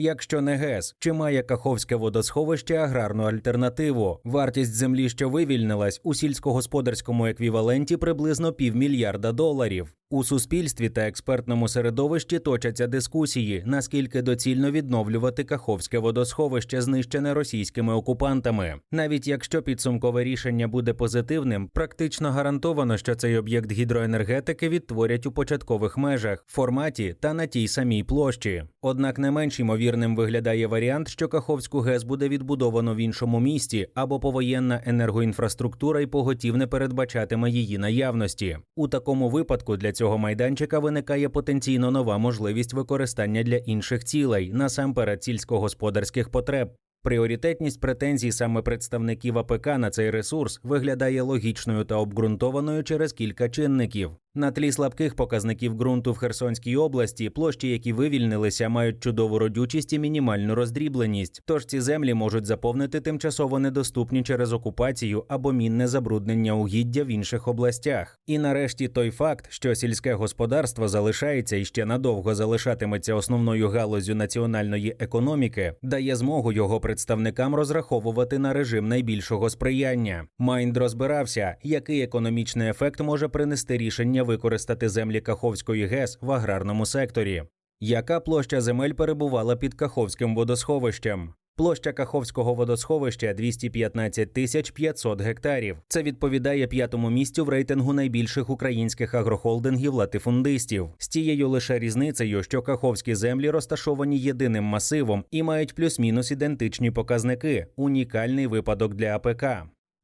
Якщо не ГЕС, чи має Каховське водосховище аграрну альтернативу? Вартість землі, що вивільнилась у сільськогосподарському еквіваленті приблизно півмільярда доларів. У суспільстві та експертному середовищі точаться дискусії, наскільки доцільно відновлювати Каховське водосховище, знищене російськими окупантами. Навіть якщо підсумкове рішення буде позитивним, практично гарантовано, що цей об'єкт гідроенергетики відтворять у початкових межах, форматі та на тій самій площі. Однак не менш ймовірним виглядає варіант, що Каховську ГЕС буде відбудовано в іншому місті або повоєнна енергоінфраструктура і поготів не передбачатиме її наявності. У такому випадку для цього майданчика виникає потенційно нова можливість використання для інших цілей, насамперед сільськогосподарських потреб. Пріоритетність претензій саме представників АПК на цей ресурс виглядає логічною та обґрунтованою через кілька чинників. На тлі слабких показників ґрунту в Херсонській області площі, які вивільнилися, мають чудову родючість і мінімальну роздрібленість. Тож ці землі можуть заповнити тимчасово недоступні через окупацію або мінне забруднення угіддя в інших областях. І нарешті той факт, що сільське господарство залишається і ще надовго залишатиметься основною галузю національної економіки, дає змогу його представникам розраховувати на режим найбільшого сприяння. Майнд розбирався, який економічний ефект може принести рішення використати землі Каховської ГЕС в аграрному секторі. Яка площа земель перебувала під Каховським водосховищем? Площа Каховського водосховища 215 тисяч 500 гектарів. Це відповідає п'ятому місцю в рейтингу найбільших українських агрохолдингів латифундистів. З тією лише різницею, що каховські землі розташовані єдиним масивом і мають плюс-мінус ідентичні показники унікальний випадок для АПК.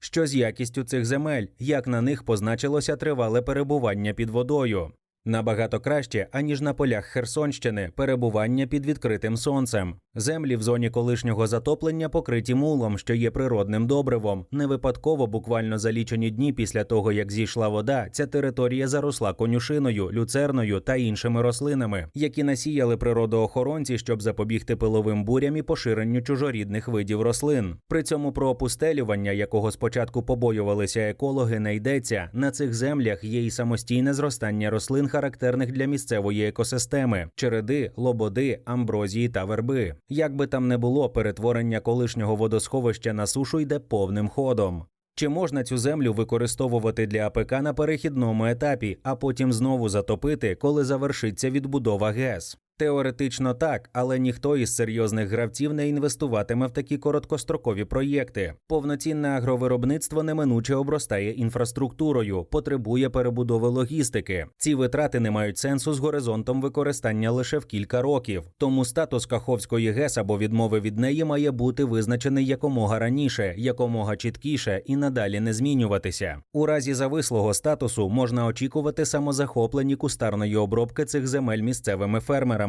Що з якістю цих земель, як на них позначилося тривале перебування під водою? Набагато краще, аніж на полях Херсонщини, перебування під відкритим сонцем. Землі в зоні колишнього затоплення покриті мулом, що є природним добривом. Не випадково, буквально за лічені дні після того, як зійшла вода, ця територія заросла конюшиною, люцерною та іншими рослинами, які насіяли природоохоронці, щоб запобігти пиловим бурям і поширенню чужорідних видів рослин. При цьому про опустелювання, якого спочатку побоювалися екологи, не йдеться. На цих землях є і самостійне зростання рослин, характерних для місцевої екосистеми: череди, лободи, амброзії та верби. Як би там не було, перетворення колишнього водосховища на сушу йде повним ходом. Чи можна цю землю використовувати для АПК на перехідному етапі, а потім знову затопити, коли завершиться відбудова ГЕС? Теоретично так, але ніхто із серйозних гравців не інвестуватиме в такі короткострокові проєкти. Повноцінне агровиробництво неминуче обростає інфраструктурою, потребує перебудови логістики. Ці витрати не мають сенсу з горизонтом використання лише в кілька років. Тому статус Каховської ГЕС або відмови від неї має бути визначений якомога раніше, якомога чіткіше і надалі не змінюватися. У разі завислого статусу можна очікувати самозахоплені кустарної обробки цих земель місцевими фермерами.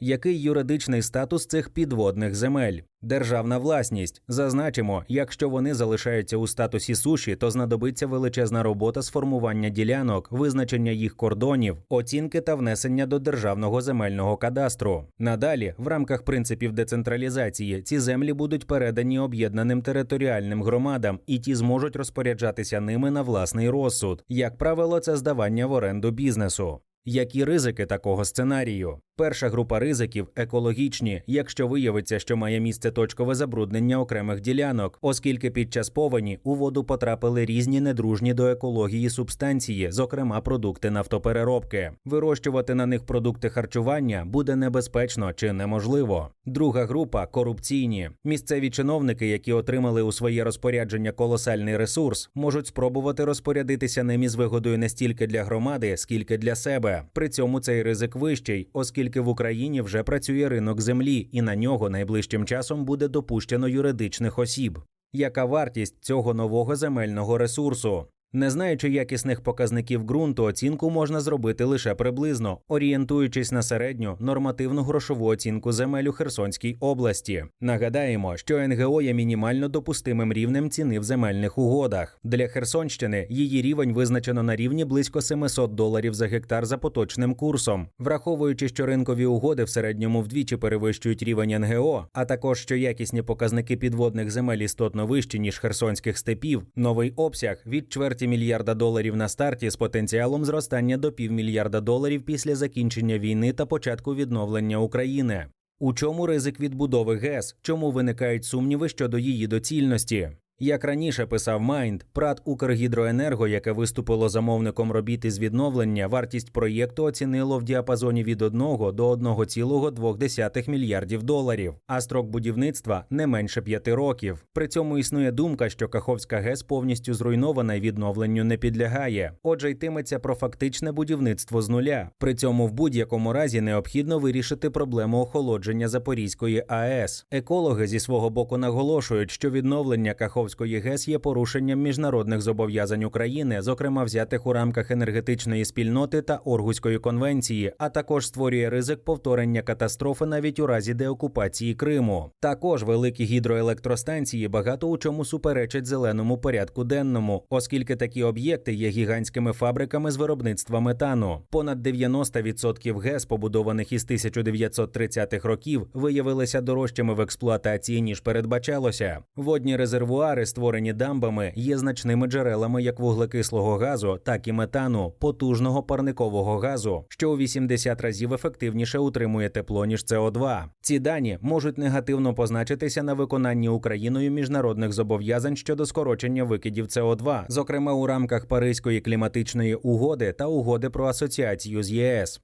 Який юридичний статус цих підводних земель? Державна власність. Зазначимо, якщо вони залишаються у статусі суші, то знадобиться величезна робота з формування ділянок, визначення їх кордонів, оцінки та внесення до державного земельного кадастру. Надалі, в рамках принципів децентралізації, ці землі будуть передані об'єднаним територіальним громадам, і ті зможуть розпоряджатися ними на власний розсуд. Як правило, це здавання в оренду бізнесу. Які ризики такого сценарію? Перша група ризиків екологічні, якщо виявиться, що має місце точкове забруднення окремих ділянок, оскільки під час повені у воду потрапили різні недружні до екології субстанції, зокрема продукти нафтопереробки. Вирощувати на них продукти харчування буде небезпечно чи неможливо. Друга група корупційні. Місцеві чиновники, які отримали у своє розпорядження колосальний ресурс, можуть спробувати розпорядитися ним із вигодою не стільки для громади, скільки для себе. При цьому цей ризик вищий, оскільки в Україні вже працює ринок землі, і на нього найближчим часом буде допущено юридичних осіб. Яка вартість цього нового земельного ресурсу? Не знаючи якісних показників ґрунту, оцінку можна зробити лише приблизно, орієнтуючись на середню нормативну грошову оцінку земель у Херсонській області. Нагадаємо, що НГО є мінімально допустимим рівнем ціни в земельних угодах. Для Херсонщини її рівень визначено на рівні близько 700 доларів за гектар за поточним курсом, враховуючи, що ринкові угоди в середньому вдвічі перевищують рівень НГО, а також що якісні показники підводних земель істотно вищі ніж херсонських степів. Новий обсяг від чверті мільярда доларів на старті з потенціалом зростання до півмільярда доларів після закінчення війни та початку відновлення України. У чому ризик відбудови ГЕС? Чому виникають сумніви щодо її доцільності? Як раніше писав Майнд, ПРАТ Укргідроенерго, яке виступило замовником робіт із відновлення, вартість проєкту оцінило в діапазоні від 1 до 1,2 мільярдів доларів, а строк будівництва не менше 5 років. При цьому існує думка, що Каховська ГЕС повністю зруйнована і відновленню не підлягає. Отже, йтиметься про фактичне будівництво з нуля. При цьому в будь-якому разі необхідно вирішити проблему охолодження Запорізької АЕС. Екологи зі свого боку наголошують, що відновлення Каховської ГЕС є порушенням міжнародних зобов'язань України, зокрема взятих у рамках енергетичної спільноти та Оргуської конвенції, а також створює ризик повторення катастрофи навіть у разі деокупації Криму. Також великі гідроелектростанції багато у чому суперечать зеленому порядку денному, оскільки такі об'єкти є гігантськими фабриками з виробництва метану. Понад 90% ГЕС, побудованих із 1930-х років, виявилися дорожчими в експлуатації ніж передбачалося. Водні резервуари, створені дамбами, є значними джерелами як вуглекислого газу, так і метану, потужного парникового газу, що у 80 разів ефективніше утримує тепло ніж СО2. Ці дані можуть негативно позначитися на виконанні Україною міжнародних зобов'язань щодо скорочення викидів СО2, зокрема у рамках Паризької кліматичної угоди та угоди про асоціацію з ЄС.